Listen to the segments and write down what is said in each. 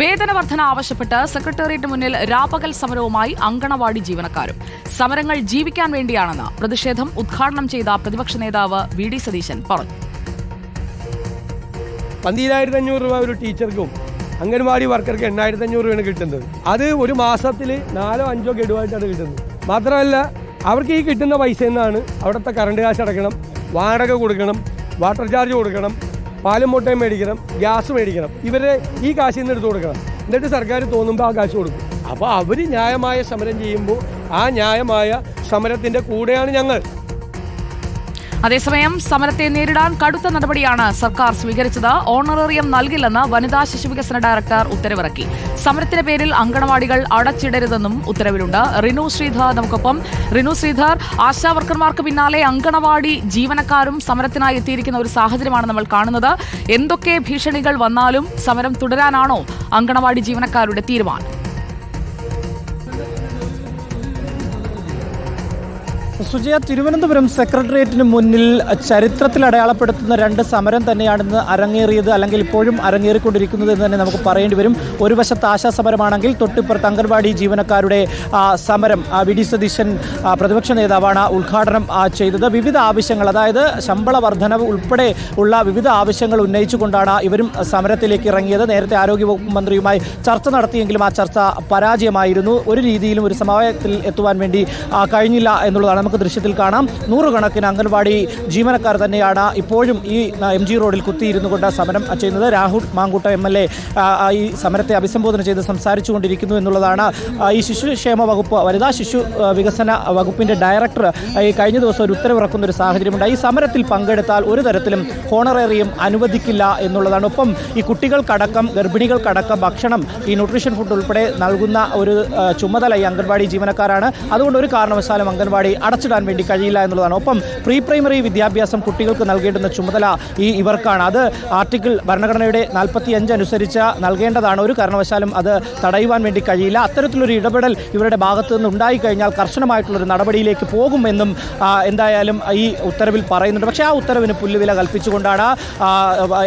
വേതന വർധന ആവശ്യപ്പെട്ട് സെക്രട്ടേറിയറ്റ് മുന്നിൽ രാപകൽ സമരവുമായി അങ്കണവാടി ജീവനക്കാരും. സമരങ്ങൾ ജീവിക്കാൻ വേണ്ടിയാണെന്ന് പ്രതിഷേധം ഉദ്ഘാടനം ചെയ്ത പ്രതിപക്ഷ നേതാവ് വി ഡി സതീശൻ പറഞ്ഞു. പന്തിരായിരത്തി അഞ്ഞൂറ് രൂപ ഒരു ടീച്ചർക്കും അംഗൻവാടി വർക്കർക്ക് എണ്ണായിരത്തി അഞ്ഞൂറ് രൂപയാണ് കിട്ടുന്നത്. അത് ഒരു മാസത്തിൽ നാലോ അഞ്ചോ ഗഡുവായിട്ടാണ് കിട്ടുന്നത്. മാത്രമല്ല അവർക്ക് ഈ കിട്ടുന്ന പൈസ എന്നാണ് അവിടുത്തെ കറണ്ട് കാശ് അടക്കണം വാടക കൊടുക്കണം വാട്ടർ ചാർജ് കൊടുക്കണം പാലും മുട്ടയും മേടിക്കണം ഗ്യാസ് മേടിക്കണം. ഇവരെ ഈ കാശിൽ നിന്ന് എടുത്തു കൊടുക്കണം. എന്നിട്ട് സർക്കാർ തോന്നുമ്പോൾ ആ കാശ് കൊടുക്കും. അപ്പോൾ അവർ ന്യായമായ സമരം ചെയ്യുമ്പോൾ ആ ന്യായമായ സമരത്തിന്റെ കൂടെയാണ് ഞങ്ങൾ. അതേസമയം സമരത്തെ നേരിടാൻ കടുത്ത നടപടിയാണ് സർക്കാർ സ്വീകരിച്ചത്. ഓണറേറിയം നൽകില്ലെന്ന് വനിതാ ശിശുവികസന ഡയറക്ടർ ഉത്തരവിറക്കി. സമരത്തിന്റെ പേരിൽ അങ്കണവാടികൾ അടച്ചിടരുതെന്നും ഉത്തരവിലുണ്ട്. റിനു ശ്രീധർ നമുക്കൊപ്പം. റിനു ശ്രീധർ ആശാവർക്കർമാർക്ക് പിന്നാലെ അങ്കണവാടി ജീവനക്കാരും സമരത്തിനായി എത്തിയിരിക്കുന്ന ഒരു സാഹചര്യമാണ് നമ്മൾ കാണുന്നത്. എന്തൊക്കെ ഭീഷണികൾ വന്നാലും സമരം തുടരാനാണോ അങ്കണവാടി ജീവനക്കാരുടെ തീരുമാനം? സുജയ തിരുവനന്തപുരം സെക്രട്ടേറിയറ്റിന് മുന്നിൽ ചരിത്രത്തിൽ അടയാളപ്പെടുത്തുന്ന രണ്ട് സമരം തന്നെയാണെന്ന് അരങ്ങേറിയത് അല്ലെങ്കിൽ ഇപ്പോഴും അരങ്ങേറിക്കൊണ്ടിരിക്കുന്നത് എന്ന് തന്നെ നമുക്ക് പറയേണ്ടി വരും. ഒരു വശത്ത് ആശാ സമരമാണെങ്കിൽ തൊട്ടിപ്പുറത്ത് അംഗൻവാടി ജീവനക്കാരുടെ സമരം. വി. ഡി. സതീശൻ പ്രതിപക്ഷ നേതാവാണ് ഉദ്ഘാടനം ചെയ്തത്. വിവിധ ആവശ്യങ്ങൾ അതായത് ശമ്പള വർധനവ് ഉൾപ്പെടെ ഉള്ള വിവിധ ആവശ്യങ്ങൾ ഉന്നയിച്ചുകൊണ്ടാണ് ഇവരും സമരത്തിലേക്ക് ഇറങ്ങിയത്. നേരത്തെ ആരോഗ്യവകുപ്പ് മന്ത്രിയുമായി ചർച്ച നടത്തിയെങ്കിലും ആ ചർച്ച പരാജയമായിരുന്നു. ഒരു രീതിയിലും ഒരു സമവായത്തിൽ എത്തുവാൻ വേണ്ടി കഴിഞ്ഞില്ല എന്നുള്ളതാണ് നമുക്ക് ദൃശ്യത്തിൽ കാണാം. നൂറുകണക്കിന് അംഗൻവാടി ജീവനക്കാർ തന്നെയാണ് ഇപ്പോഴും ഈ എം ജി റോഡിൽ കുത്തിയിരുന്നു കൊണ്ട് സമരം ചെയ്യുന്നത്. Rahul Mamkootathil M L A ഈ സമരത്തെ അഭിസംബോധന ചെയ്ത് സംസാരിച്ചു കൊണ്ടിരിക്കുന്നു എന്നുള്ളതാണ് ഈ ശിശുക്ഷേമ വകുപ്പ് വനിതാ ശിശു വികസന വകുപ്പിന്റെ ഡയറക്ടർ ഈ കഴിഞ്ഞ ദിവസം ഒരു ഉത്തരവിറക്കുന്ന ഒരു സാഹചര്യമുണ്ട് ഈ സമരത്തിൽ പങ്കെടുത്താൽ ഒരു തരത്തിലും ഹോണറേറിയം അനുവദിക്കില്ല എന്നുള്ളതാണ്. ഒപ്പം ഈ കുട്ടികൾക്കടക്കം ഗർഭിണികൾക്കടക്കം ഭക്ഷണം ഈ ന്യൂട്രീഷൻ ഫുഡ് ഉൾപ്പെടെ നൽകുന്ന ഒരു ചുമതല ഈ അംഗൻവാടി ജീവനക്കാരാണ്. അതുകൊണ്ട് ഒരു കാരണവശാലും അംഗൻവാടി അടച്ചിടാൻ വേണ്ടി കഴിയില്ല എന്നുള്ളതാണ്. ഒപ്പം പ്രീ പ്രൈമറി വിദ്യാഭ്യാസം കുട്ടികൾക്ക് നൽകേണ്ടുന്ന ചുമതല ഈ ഇവർക്കാണ്. അത് ആർട്ടിക്കിൾ ഭരണഘടനയുടെ നാൽപ്പത്തി അഞ്ച് അനുസരിച്ച് നൽകേണ്ടതാണ്. ഒരു കാരണവശാലും അത് തടയുവാൻ വേണ്ടി കഴിയില്ല. അത്തരത്തിലൊരു ഇടപെടൽ ഇവരുടെ ഭാഗത്തു നിന്ന് ഉണ്ടായിക്കഴിഞ്ഞാൽ കർശനമായിട്ടുള്ളൊരു നടപടിയിലേക്ക് പോകുമെന്നും എന്തായാലും ഈ ഉത്തരവിൽ പറയുന്നുണ്ട്. പക്ഷേ ആ ഉത്തരവിന് പുല്ലുവില കൽപ്പിച്ചുകൊണ്ടാണ്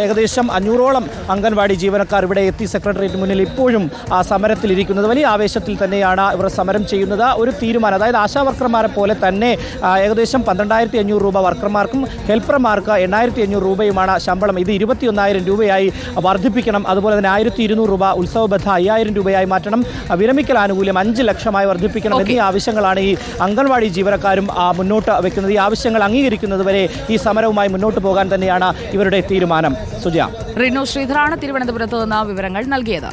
ഏകദേശം അഞ്ഞൂറോളം അംഗൻവാടി ജീവനക്കാർ ഇവിടെ എത്തി സെക്രട്ടേറിയറ്റ് മുന്നിൽ ഇപ്പോഴും ആ, സമരത്തിലിരിക്കുന്നത്. വലിയ ആവേശത്തിൽ തന്നെയാണ് ഇവർ സമരം ചെയ്യുന്നത്. ഒരു തീരുമാനം അതായത് ആശാവർക്കർമാരെ പോലെ തന്നെ ആ, ഏകദേശം പന്ത്രണ്ടായിരത്തി അഞ്ഞൂറ് രൂപ വർക്കർമാർക്കും ഹെൽപ്പർമാർക്ക് എണ്ണായിരത്തി അഞ്ഞൂറ് രൂപയുമാണ് ശമ്പളം. ഇത് ഇരുപത്തിയൊന്നായിരം രൂപയായി വർദ്ധിപ്പിക്കണം. അതുപോലെ തന്നെ ആയിരത്തി ഇരുന്നൂറ് രൂപ ഉത്സവബദ്ധ അയ്യായിരം രൂപയായി മാറ്റണം. വിരമിക്കൽ ആനുകൂല്യം അഞ്ച് ലക്ഷമായി വർദ്ധിപ്പിക്കണം എന്നീ ആവശ്യങ്ങളാണ് ഈ അംഗൻവാടി ജീവനക്കാരും മുന്നോട്ട് വെക്കുന്നത്. ഈ ആവശ്യങ്ങൾ അംഗീകരിക്കുന്നതുവരെ ഈ സമരവുമായി മുന്നോട്ട് പോകാൻ തന്നെയാണ് ഇവരുടെ തീരുമാനം. സുജ റിനു ശ്രീധറാണ് തിരുവനന്തപുരത്ത് നിന്ന് വിവരങ്ങൾ നൽകിയത്.